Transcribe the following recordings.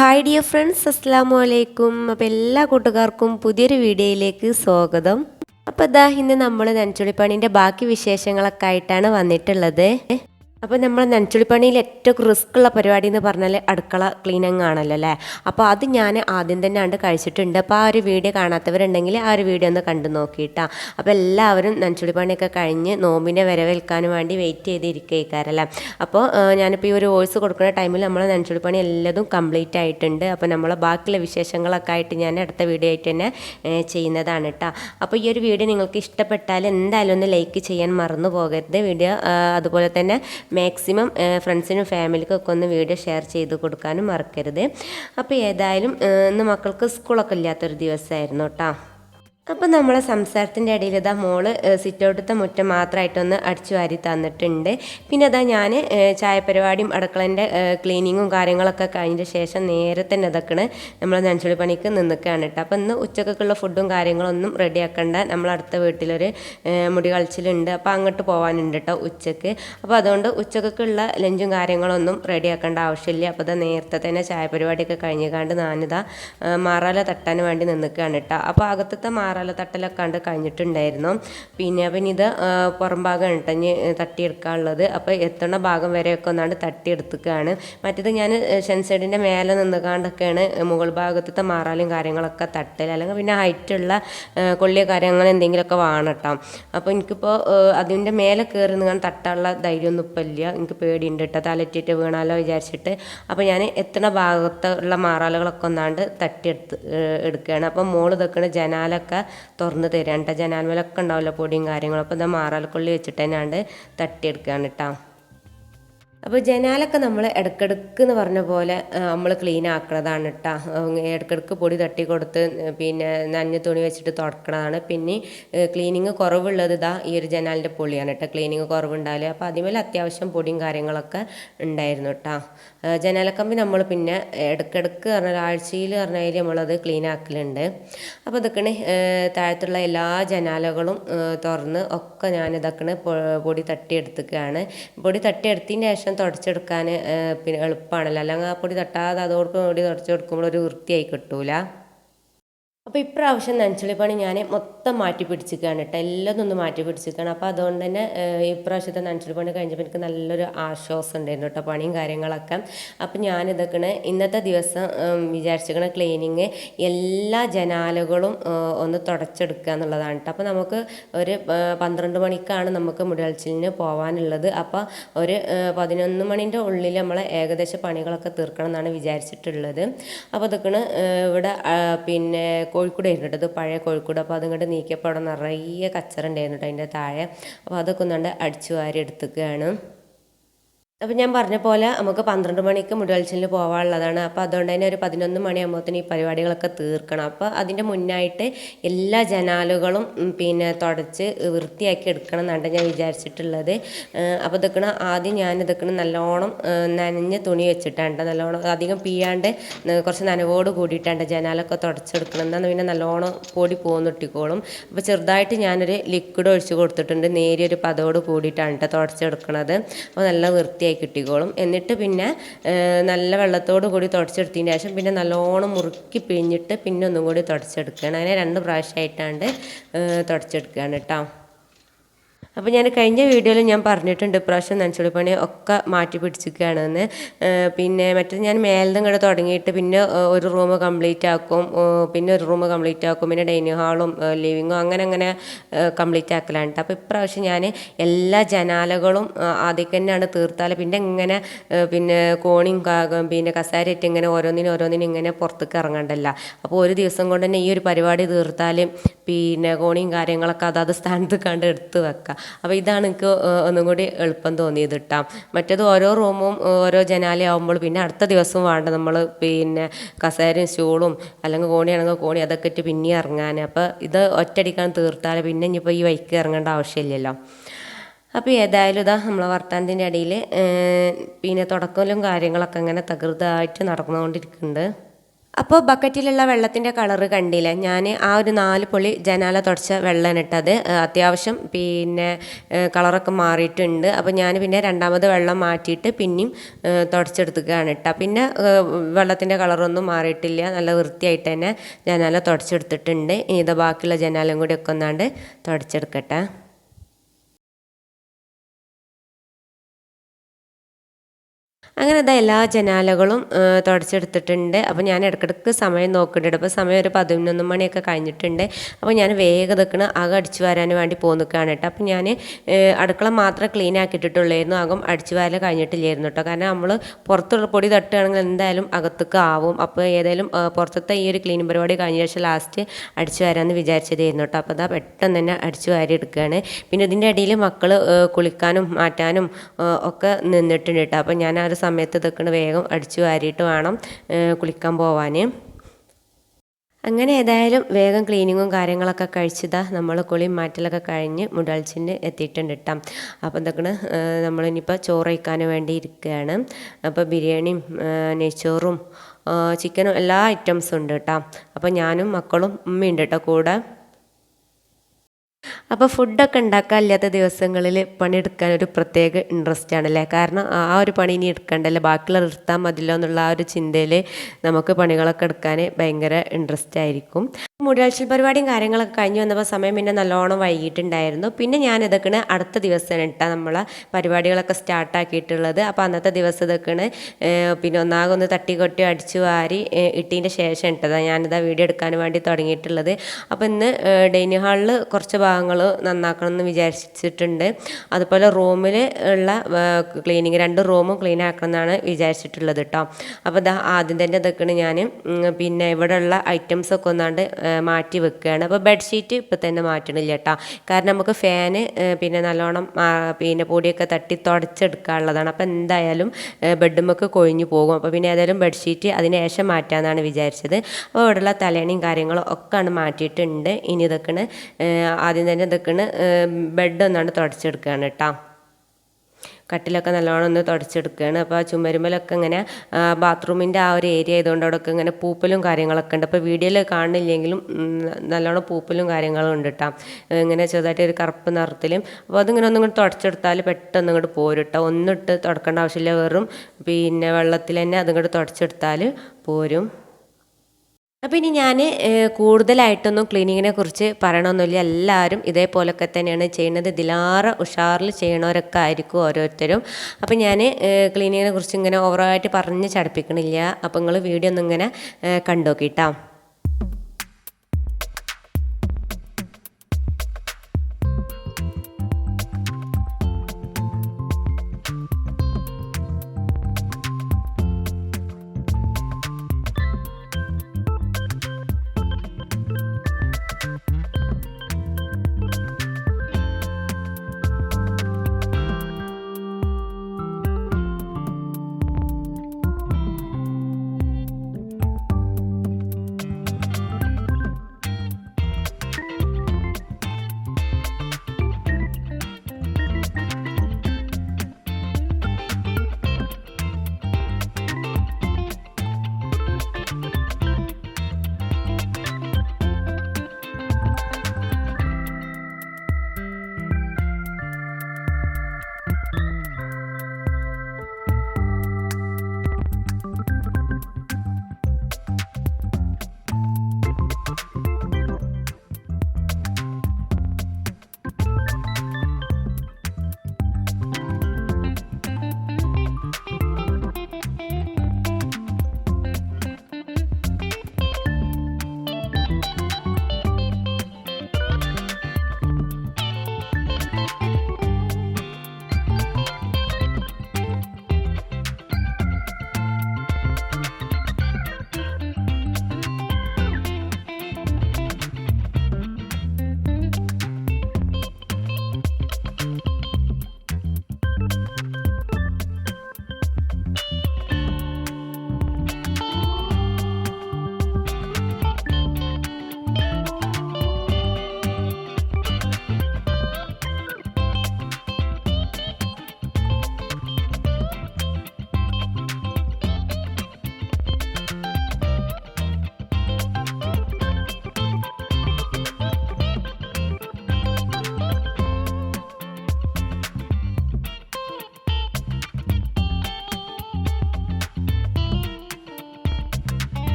Hi dear friends അസ്സാം വലൈക്കും അപ്പോൾ എല്ലാ കൂട്ടുകാർക്കും പുതിയൊരു വീഡിയോയിലേക്ക് സ്വാഗതം. അപ്പോൾ ഇതാ ഇന്ന് നമ്മൾ നനച്ചുളിപ്പണീന്റെ ബാക്കി വിശേഷങ്ങളൊക്കെ ആയിട്ടാണ് വന്നിട്ടുള്ളത്. അപ്പോൾ നമ്മൾ നനച്ചുളിപ്പണിയിൽ ഏറ്റവും റിസ്ക് ഉള്ള പരിപാടി എന്ന് പറഞ്ഞാൽ അടുക്കള ക്ലീനിങ് ആണല്ലോ അല്ലേ? അപ്പോൾ അത് ഞാൻ ആദ്യം തന്നെ കണ്ട് കഴിച്ചിട്ടുണ്ട്. അപ്പോൾ ആ ഒരു വീഡിയോ കാണാത്തവരുണ്ടെങ്കിൽ ആ ഒരു വീഡിയോ ഒന്ന് കണ്ടു നോക്കിയിട്ടാ. അപ്പോൾ എല്ലാവരും നനച്ചുളിപ്പണിയൊക്കെ കഴിഞ്ഞ് നോമ്പിനെ വരവേൽക്കാനും വേണ്ടി വെയിറ്റ് ചെയ്തിരിക്കുകയായിരിക്കാരല്ലേ അപ്പോൾ ഞാനിപ്പോൾ ഈ ഒരു വോയിസ് കൊടുക്കുന്ന ടൈമിൽ നമ്മൾ നനച്ചുളിപ്പണി എല്ലാതും കംപ്ലീറ്റ് ആയിട്ടുണ്ട്. അപ്പോൾ നമ്മളെ ബാക്കിയുള്ള വിശേഷങ്ങളൊക്കെ ആയിട്ട് ഞാൻ അടുത്ത വീഡിയോ ആയിട്ട് തന്നെ ചെയ്യുന്നതാണ് കേട്ടോ അപ്പോൾ ഈ ഒരു വീഡിയോ നിങ്ങൾക്ക് ഇഷ്ടപ്പെട്ടാൽ എന്തായാലും ഒന്ന് ലൈക്ക് ചെയ്യാൻ മറന്നു പോകരുത്. വീഡിയോ അതുപോലെ തന്നെ മാക്സിമം ഫ്രണ്ട്സിനും ഫാമിലിക്കും ഒക്കെ ഒന്ന് വീഡിയോ ഷെയർ ചെയ്ത് കൊടുക്കാനും മറക്കരുത്. അപ്പോൾ ഏതായാലും ഇന്ന് മക്കൾക്ക് സ്കൂളൊക്കെ ഇല്ലാത്തൊരു ദിവസമായിരുന്നു കേട്ടോ അപ്പം നമ്മളെ സംസാരത്തിന്റെ ഇടയിൽ ഇതാ മോൾ സിറ്റൗട്ടത്തെ മുറ്റം മാത്രമായിട്ടൊന്ന് അടിച്ചു വാരി തന്നിട്ടുണ്ട്. പിന്നെ അതാ ഞാൻ ചായ പരിപാടിയും അടുക്കളന്റെ ക്ലീനിങ്ങും കാര്യങ്ങളൊക്കെ കഴിഞ്ഞ ശേഷം നേരെ തന്നെ ഇതൊക്കെയാണ് നമ്മൾ നനച്ചുള്ളി പണിക്ക് നിന്നിക്കുകയാണ് കേട്ടോ. അപ്പം ഇന്ന് ഉച്ചക്കൊക്കെയുള്ള ഫുഡും കാര്യങ്ങളൊന്നും റെഡി ആക്കണ്ട നമ്മൾ അടുത്ത വീട്ടിലൊരു മുടി കളിച്ചിലുണ്ട് അപ്പോൾ അങ്ങോട്ട് പോകാനുണ്ട് കേട്ടോ ഉച്ചയ്ക്ക്. അപ്പോൾ അതുകൊണ്ട് ഉച്ചക്കൊക്കെയുള്ള ലഞ്ചും കാര്യങ്ങളൊന്നും റെഡി ആക്കേണ്ട ആവശ്യമില്ല. അപ്പോൾ ഇതാ നേരത്തെ തന്നെ ചായ പരിപാടിയൊക്കെ കഴിഞ്ഞുകാണ്ട് ഞാനിതാ മാറാല തട്ടാൻ വേണ്ടി നിന്നിക്കുകയാണ് കേട്ടോ. അപ്പോൾ അകത്തത്തെ മാറാല തട്ടലൊക്കെ കണ്ട് കഴിഞ്ഞിട്ടുണ്ടായിരുന്നു. പിന്നെ പിന്നെ ഇത് പുറം ഭാഗം ഇട്ടഞ്ഞ് തട്ടിയെടുക്കാനുള്ളത്. അപ്പോൾ എത്തണ ഭാഗം വരെയൊക്കെ ഒന്നാണ്ട് തട്ടിയെടുത്തുകയാണ് മറ്റേത് ഞാൻ ഷെൻസൈഡിന്റെ മേലെ നിന്നുകാണ്ടൊക്കെയാണ് മുകൾ ഭാഗത്തത്തെ മാറാലും കാര്യങ്ങളൊക്കെ തട്ടൽ അല്ലെങ്കിൽ പിന്നെ ഹൈറ്റുള്ള കൊള്ളിയ കാര്യങ്ങൾ എന്തെങ്കിലുമൊക്കെ വേണം കേട്ടോ അപ്പോൾ എനിക്കിപ്പോൾ അതിന്റെ മേലെ കയറി നിന്നാണ് തട്ടാനുള്ള ധൈര്യമൊന്നും ഇപ്പം ഇല്ല. എനിക്ക് പേടിയുണ്ട് കേട്ടോ തലറ്റിട്ട് വീണാലോ വിചാരിച്ചിട്ട്. അപ്പോൾ ഞാൻ എത്തണ ഭാഗത്തുള്ള മാറാലുകളൊക്കെ ഒന്നാണ്ട് തട്ടിയെടുത്ത് എടുക്കുകയാണ് അപ്പോൾ മോൾ ഇതൊക്കെയാണ് ജനാലൊക്കെ തുറന്ന് തരാം കേട്ടോ ജനാൽമേലൊക്കെ ഉണ്ടാവില്ല പൊടിയും കാര്യങ്ങളും അപ്പോൾ ഇത് മാറാൽക്കൊള്ളി വെച്ചിട്ട് തന്നെയാണ്ട് തട്ടിയെടുക്കുകയാണ് കേട്ടോ അപ്പോൾ ജനാലൊക്കെ നമ്മൾ ഇടക്കിടക്ക് എന്ന് പറഞ്ഞ പോലെ നമ്മൾ ക്ലീൻ ആക്കണതാണ് കേട്ടോ ഇടക്കിടക്ക് പൊടി തട്ടി കൊടുത്ത് പിന്നെ നനഞ്ഞ തുണി വെച്ചിട്ട് തുടക്കണതാണ്. പിന്നെ ക്ലീനിങ് കുറവുള്ളത് ഇതാ ഈ ഒരു ജനാലിന്റെ പൊളിയാണ് കേട്ടോ ക്ലീനിങ് കുറവുണ്ടാവില്ല അപ്പോൾ അതിമേൽ അത്യാവശ്യം പൊടിയും കാര്യങ്ങളൊക്കെ ഉണ്ടായിരുന്നു കേട്ടോ ജനാലക്കമ്പി നമ്മൾ പിന്നെ ഇടക്കിടക്ക് പറഞ്ഞാൽ ആഴ്ചയിൽ പറഞ്ഞാൽ നമ്മളത് ക്ലീൻ ആക്കലുണ്ട്. അപ്പോൾ ഇതൊക്കെയാണ് താഴത്തുള്ള എല്ലാ ജനാലകളും തുറന്ന് ഒക്കെ ഞാൻ ഇതൊക്കെയാണ് പൊടി തട്ടിയെടുത്തുകയാണ് പൊടി തട്ടിയെടുത്തതിന് ശേഷം തുടച്ചെടുക്കാൻ പിന്നെ എളുപ്പമാണല്ലോ അല്ലെങ്കിൽ ആ പൊടി തട്ടാതെ അതോടൊപ്പം കൂടി തുടച്ചെടുക്കുമ്പോൾ ഒരു വൃത്തിയായി കിട്ടൂല. അപ്പോൾ ഇപ്രാവശ്യം നനച്ചുള്ളി പണി ഞാൻ മൊത്തം മാറ്റി പിടിച്ചിരിക്കുകയാണ് കേട്ടോ എല്ലാം ഒന്ന് മാറ്റി പിടിച്ചിരിക്കുകയാണ് അപ്പോൾ അതുകൊണ്ട് തന്നെ ഇപ്രാവശ്യത്തെ നനച്ചുള്ളി പണി കഴിഞ്ഞപ്പോൾ എനിക്ക് നല്ലൊരു ആശ്വാസം ഉണ്ടായിരുന്നു കേട്ടോ പണിയും കാര്യങ്ങളൊക്കെ. അപ്പോൾ ഞാനിതൊക്കെ ഇന്നത്തെ ദിവസം വിചാരിച്ചിരിക്കണ ക്ലീനിങ് എല്ലാ ജനാലകളും ഒന്ന് തുടച്ചെടുക്കുക എന്നുള്ളതാണ് കേട്ടോ അപ്പോൾ നമുക്ക് ഒരു പന്ത്രണ്ട് മണിക്കാണ് നമുക്ക് മുടിയൽച്ചിലിന് പോകാനുള്ളത് അപ്പോൾ ഒരു പതിനൊന്ന് മണിന്റെ ഉള്ളിൽ നമ്മൾ ഏകദേശം പണികളൊക്കെ തീർക്കണം എന്നാണ് വിചാരിച്ചിട്ടുള്ളത്. അപ്പോൾ ഇതൊക്കെയാണ് ഇവിടെ പിന്നെ കോഴിക്കോട് ആയിരുന്നു കേട്ടോ. ഇത് പഴയ കോഴിക്കൂട്. അപ്പോൾ അതിങ്ങോട്ട് നീക്കിയപ്പോൾ അവിടെ നിറയെ കച്ചറുണ്ടായിരുന്നു കേട്ടോ അതിന്റെ താഴെ. അപ്പോൾ അതൊക്കെ ഒന്നുകൊണ്ട് അടിച്ചു വാരി എടുത്തുകയാണ് അപ്പോൾ ഞാൻ പറഞ്ഞ പോലെ നമുക്ക് പന്ത്രണ്ട് മണിക്ക് മുടിവെളിച്ചലിന് പോകാനുള്ളതാണ് അപ്പോൾ അതുകൊണ്ട് തന്നെ ഒരു പതിനൊന്ന് മണിയാകുമ്പോഴത്തേന് ഈ പരിപാടികളൊക്കെ തീർക്കണം. അപ്പോൾ അതിന്റെ മുന്നായിട്ട് എല്ലാ ജനാലുകളും പിന്നെ തുടച്ച് വൃത്തിയാക്കി എടുക്കണം എന്നാണ് ഞാൻ വിചാരിച്ചിട്ടുള്ളത്. അപ്പോൾ ഇതൊക്കെ ആദ്യം ഞാൻ ഇതൊക്കെ നല്ലോണം നനഞ്ഞ് തുണി വെച്ചിട്ടാണ് നല്ലോണം അധികം പിയാണ്ട് കുറച്ച് നനവോട് കൂടിയിട്ടാണ് ജനാലൊക്കെ തുടച്ചെടുക്കണം എന്നാൽ പിന്നെ നല്ലോണം പൊടി പോന്നിട്ടിക്കോളും അപ്പോൾ ചെറുതായിട്ട് ഞാനൊരു ലിക്വിഡ് ഒഴിച്ച് കൊടുത്തിട്ടുണ്ട്. നേരിയൊരു പതോട് കൂടിയിട്ടാണ് കേട്ടോ തുടച്ചെടുക്കണത്. അപ്പോൾ നല്ല വൃത്തിയായി കിട്ടിക്കോളും. എന്നിട്ട് പിന്നെ നല്ല വെള്ളത്തോട് കൂടി തുടച്ചെടുത്തതിന് ശേഷം പിന്നെ നല്ലോണം മുറുക്കി പിഴിഞ്ഞിട്ട് പിന്നെ ഒന്നും കൂടി തുടച്ചെടുക്കുകയാണ്. അങ്ങനെ രണ്ട് പ്രാവശ്യമായിട്ടാണ്ട് തുടച്ചെടുക്കുകയാണ് കേട്ടോ അപ്പോൾ ഞാൻ കഴിഞ്ഞ വീഡിയോയിൽ ഞാൻ പറഞ്ഞിട്ടുണ്ട് ഇപ്രാവശ്യം നനച്ചുള്ളി പണി ഒക്കെ മാറ്റി പിടിച്ചിരിക്കുകയാണെന്ന്. പിന്നെ മറ്റേ ഞാൻ മേലിൽ കൂടെ തുടങ്ങിയിട്ട് പിന്നെ ഒരു റൂം കംപ്ലീറ്റ് ആക്കും. പിന്നെ ഒരു റൂം കംപ്ലീറ്റ് ആക്കും. പിന്നെ ഡൈനിങ് ഹാളും ലിവിങ്ങും അങ്ങനെ അങ്ങനെ കംപ്ലീറ്റ് ആക്കലാണ് അപ്പോൾ ഇപ്രാവശ്യം ഞാൻ എല്ലാ ജനാലകളും ആദ്യം തന്നെയാണ് തീർത്താൽ പിന്നെ ഇങ്ങനെ പിന്നെ കോണിയും പിന്നെ കസാരയിട്ട് ഇങ്ങനെ ഓരോന്നിനും ഓരോന്നിനും ഇങ്ങനെ പുറത്തേക്ക് ഇറങ്ങണ്ടല്ല. അപ്പോൾ ഒരു ദിവസം കൊണ്ട് തന്നെ ഈ ഒരു പരിപാടി തീർത്താൽ പിന്നെ കോണിയും കാര്യങ്ങളൊക്കെ അതാത് സ്ഥാനത്ത് കണ്ട് എടുത്ത് വെക്കാം. അപ്പോൾ ഇതാണ് എനിക്ക് ഒന്നും കൂടി എളുപ്പം തോന്നിയത് ഇട്ടാം മറ്റേത് ഓരോ റൂമും ഓരോ ജനാലയാവുമ്പോൾ പിന്നെ അടുത്ത ദിവസം വേണ്ട നമ്മൾ പിന്നെ കസേരയും സ്റ്റൂളും അല്ലെങ്കിൽ കോണിയാണെങ്കിൽ കോണി അതൊക്കെ ഇട്ട് പിന്നെ ഇറങ്ങാൻ. അപ്പോൾ ഇത് ഒറ്റടിക്കാൻ തീർത്താൽ പിന്നെ ഇനിയിപ്പോൾ ഈ വൈക്ക് ഇറങ്ങേണ്ട ആവശ്യമില്ലല്ലോ. അപ്പോൾ ഏതായാലും ഇതാ നമ്മളെ വർത്താനത്തിന്റെ ഇടയിൽ പിന്നെ തുടക്കലും കാര്യങ്ങളൊക്കെ അങ്ങനെ തകൃതമായിട്ട് നടന്നുകൊണ്ടിരിക്കുന്നുണ്ട്. അപ്പോൾ ബക്കറ്റിലുള്ള വെള്ളത്തിന്റെ കളറ് കണ്ടില്ല? ഞാൻ ആ ഒരു നാല് പൊളി ജനാല തുടച്ച വെള്ളമാണ് ഇട്ടത്. അത്യാവശ്യം പിന്നെ കളറൊക്കെ മാറിയിട്ടുണ്ട്. അപ്പോൾ ഞാൻ പിന്നെ രണ്ടാമത് വെള്ളം മാറ്റിയിട്ട് പിന്നെയും തുടച്ചെടുത്തുകയാണ് ഇട്ട. പിന്നെ വെള്ളത്തിന്റെ കളറൊന്നും മാറിയിട്ടില്ല. നല്ല വൃത്തിയായിട്ട് തന്നെ ജനാല തുടച്ചെടുത്തിട്ടുണ്ട്. ഇനി ഇത് ബാക്കിയുള്ള ജനാലും കൂടി ഒക്കെ ഒന്നാണ്ട് തുടച്ചെടുക്കട്ടെ. അങ്ങനെ ഇതാ എല്ലാ ജനാലകളും തുടച്ചെടുത്തിട്ടുണ്ട്. അപ്പോൾ ഞാൻ ഇടയ്ക്കിടയ്ക്ക് സമയം നോക്കുന്നുണ്ട്. അപ്പോൾ സമയം ഒരു പതിനൊന്ന് മണിയൊക്കെ കഴിഞ്ഞിട്ടുണ്ട്. അപ്പോൾ ഞാൻ വേഗം നിൽക്കണ അകം അടിച്ചു വരാൻ വേണ്ടി പോന്നിക്കാണ് കേട്ടോ. അപ്പോൾ ഞാൻ അടുക്കള മാത്രം ക്ലീൻ ആക്കിയിട്ടുള്ളായിരുന്നു. അകം അടിച്ചു വാരൽ കഴിഞ്ഞിട്ടില്ലായിരുന്നു കേട്ടോ. കാരണം നമ്മൾ പുറത്തുള്ള പൊടി തട്ടുകയാണെങ്കിൽ എന്തായാലും അകത്തേക്ക് ആവും. അപ്പോൾ ഏതായാലും പുറത്തത്തെ ഈ ഒരു ക്ലീനിങ് പരിപാടി കഴിഞ്ഞ ശേഷം ലാസ്റ്റ് അടിച്ചു വരാമെന്ന് വിചാരിച്ചതായിരുന്നു കേട്ടോ. അപ്പോൾ അതാ പെട്ടെന്ന് തന്നെ അടിച്ചു വാരി എടുക്കുകയാണ് പിന്നെ ഇതിന്റെ ഇടയിൽ മക്കൾ കുളിക്കാനും മാറ്റാനും ഒക്കെ നിന്നിട്ടുണ്ട് കേട്ടോ. അപ്പോൾ ഞാൻ ആ ഒരു സമയത്ത് ഇതൊക്കെ വേഗം അടിച്ചു വാരിയിട്ട് വേണം കുളിക്കാൻ പോവാൻ അങ്ങനെ ഏതായാലും വേഗം ക്ലീനിങ്ങും കാര്യങ്ങളൊക്കെ കഴിച്ചതാ നമ്മൾ കുളിയും മാറ്റലൊക്കെ കഴിഞ്ഞ് മുടൽച്ചിന് എത്തിയിട്ടുണ്ട് കേട്ടോ അപ്പോൾ എന്തൊക്കെയാണ് നമ്മളിനിപ്പോൾ ചോറ് കഴിക്കാൻ വേണ്ടി ഇരിക്കുകയാണ് അപ്പോൾ ബിരിയാണിയും നെയ്ച്ചോറും ചിക്കനും എല്ലാ ഐറ്റംസും ഉണ്ട് കേട്ടോ അപ്പോൾ ഞാനും മക്കളും ഉമ്മയുണ്ട് കേട്ടോ കൂടെ. അപ്പോൾ ഫുഡൊക്കെ ഉണ്ടാക്കാനില്ലാത്ത ദിവസങ്ങളിൽ പണിയെടുക്കാൻ ഒരു പ്രത്യേക ഇൻട്രസ്റ്റ് ആണല്ലേ? കാരണം ആ ഒരു പണി ഇനി എടുക്കണ്ടല്ലേ? ബാക്കിയുള്ള നിർത്താൻ മതില്ലോ എന്നുള്ള ആ ഒരു ചിന്തയിൽ നമുക്ക് പണികളൊക്കെ എടുക്കാൻ ഭയങ്കര ഇൻട്രസ്റ്റ് ആയിരിക്കും. മുടിയാഴ്ച പരിപാടിയും കാര്യങ്ങളൊക്കെ കഴിഞ്ഞ് വന്നപ്പോൾ സമയം പിന്നെ നല്ലോണം വൈകിട്ടുണ്ടായിരുന്നു. പിന്നെ ഞാൻ ഇതൊക്കെയാണ് അടുത്ത ദിവസമാണ് കേട്ടോ നമ്മളെ പരിപാടികളൊക്കെ സ്റ്റാർട്ടാക്കിയിട്ടുള്ളത് അപ്പോൾ അന്നത്തെ ദിവസം ഇതൊക്കെയാണ് പിന്നെ ഒന്നാകെ ഒന്ന് തട്ടി കൊട്ടി അടിച്ചു വാരി ഇട്ടതിന്റെ ശേഷം ഇട്ടതാണ് ഞാനിതാ വീഡിയോ എടുക്കാൻ വേണ്ടി തുടങ്ങിയിട്ടുള്ളത്. അപ്പോൾ ഇന്ന് ഡൈനിങ് ഹാളിൽ കുറച്ച് ഭാഗങ്ങൾ നന്നാക്കണം എന്ന് വിചാരിച്ചിട്ടുണ്ട്. അതുപോലെ റൂമിൽ ഉള്ള ക്ലീനിങ് രണ്ട് റൂമും ക്ലീൻ ആക്കണം എന്നാണ് വിചാരിച്ചിട്ടുള്ളത് കേട്ടോ അപ്പോൾ ഇതാ ആദ്യം തന്നെ ഇതൊക്കെയാണ് ഞാൻ പിന്നെ ഇവിടെ ഉള്ള ഐറ്റംസ് ഒക്കെ ഒന്നാണ്ട് മാറ്റി വെക്കുകയാണ് അപ്പോൾ ബെഡ്ഷീറ്റ് ഇപ്പം തന്നെ മാറ്റണില്ല കേട്ടോ കാരണം നമുക്ക് ഫാന് പിന്നെ നല്ലോണം പിന്നെ പൊടിയൊക്കെ തട്ടി തുടച്ചെടുക്കാനുള്ളതാണ്. അപ്പോൾ എന്തായാലും ബെഡുമൊക്കെ കൊഴിഞ്ഞു പോകും. അപ്പോൾ പിന്നെ ഏതായാലും ബെഡ്ഷീറ്റ് അതിന് ശേഷം മാറ്റാമെന്നാണ് വിചാരിച്ചത്. അപ്പോൾ ഇവിടെയുള്ള തലേണിയും കാര്യങ്ങളും ഒക്കെയാണ് മാറ്റിയിട്ടുണ്ട്. ഇനി ഇതൊക്കെയാണ് ആദ്യം തന്നെ ഇതൊക്കെയാണ് ബെഡ് ഒന്നാണ് തുടച്ചെടുക്കുകയാണ് കേട്ടോ കട്ടിലൊക്കെ നല്ലോണം ഒന്ന് തുടച്ചെടുക്കുകയാണ് അപ്പോൾ ആ ഇങ്ങനെ ബാത്റൂമിന്റെ ആ ഒരു ഏരിയ ആയതുകൊണ്ട് അവിടെയൊക്കെ ഇങ്ങനെ പൂപ്പലും കാര്യങ്ങളൊക്കെ ഉണ്ട്. അപ്പോൾ വീഡിയോയിൽ കാണുന്നില്ലെങ്കിലും നല്ലോണം പൂപ്പലും കാര്യങ്ങളും ഉണ്ട് കേട്ടോ ഇങ്ങനെ ചെറുതായിട്ട് ഒരു കറുപ്പ് നിറത്തിലും അപ്പോൾ അതിങ്ങനെ ഒന്നും ഇങ്ങോട്ട് തുടച്ചെടുത്താൽ പെട്ടെന്ന് ഇങ്ങോട്ട് പോരും കേട്ടോ ഒന്നിട്ട് തുടക്കേണ്ട ആവശ്യമില്ല. വെറും പിന്നെ വെള്ളത്തിൽ തന്നെ അതിങ്ങോട്ട് തുടച്ചെടുത്താൽ പോരും. അപ്പോൾ ഇനി ഞാൻ കൂടുതലായിട്ടൊന്നും ക്ലീനിങ്ങിനെ കുറിച്ച് പറയണമെന്നില്ല എല്ലാവരും ഇതേപോലൊക്കെ തന്നെയാണ് ചെയ്യുന്നത്. ഇതിലാറ് ഉഷാറിൽ ചെയ്യണവരൊക്കെ ആയിരിക്കും ഓരോരുത്തരും. അപ്പോൾ ഞാൻ ക്ലീനിങ്ങിനെ കുറിച്ച് ഇങ്ങനെ ഓവറായിട്ട് പറഞ്ഞ് ചടപ്പിക്കണില്ല. അപ്പോൾ നിങ്ങൾ വീഡിയോ ഒന്നും ഇങ്ങനെ കണ്ടോക്കിട്ടോ?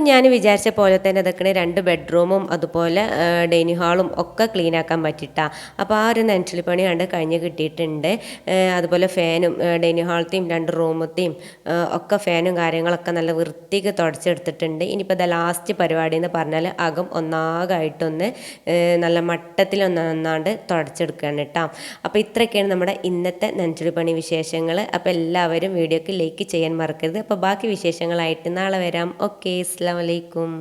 അപ്പോൾ ഞാൻ വിചാരിച്ച പോലെ തന്നെ ഇതൊക്കെ രണ്ട് ബെഡ്റൂമും അതുപോലെ ഡൈനിങ് ഹാളും ഒക്കെ ക്ലീൻ ആക്കാൻ പറ്റിട്ടാ അപ്പോൾ ആ ഒരു നനച്ചുള്ളി പണി കണ്ട് കഴിഞ്ഞ് കിട്ടിയിട്ടുണ്ട്. അതുപോലെ ഫാനും ഡൈനിങ് ഹാളത്തെയും രണ്ട് റൂമത്തെയും ഒക്കെ ഫാനും കാര്യങ്ങളൊക്കെ നല്ല വൃത്തിക്ക് തുടച്ചെടുത്തിട്ടുണ്ട്. ഇനിയിപ്പോൾ ഇതാ ലാസ്റ്റ് പരിപാടി എന്ന് പറഞ്ഞാൽ അകം ഒന്നാകായിട്ടൊന്ന് നല്ല മട്ടത്തിലൊന്ന് നന്നാണ്ട് തുടച്ചെടുക്കുകയാണ് കേട്ടോ അപ്പോൾ ഇത്രയൊക്കെയാണ് നമ്മുടെ ഇന്നത്തെ നനച്ചുള്ളി പണി വിശേഷങ്ങൾ. അപ്പോൾ എല്ലാവരും വീഡിയോക്ക് ലൈക്ക് ചെയ്യാൻ മറക്കരുത്. അപ്പോൾ ബാക്കി വിശേഷങ്ങളായിട്ട് നാളെ വരാം. ഓക്കെ അസ്സാം വലൈക്കും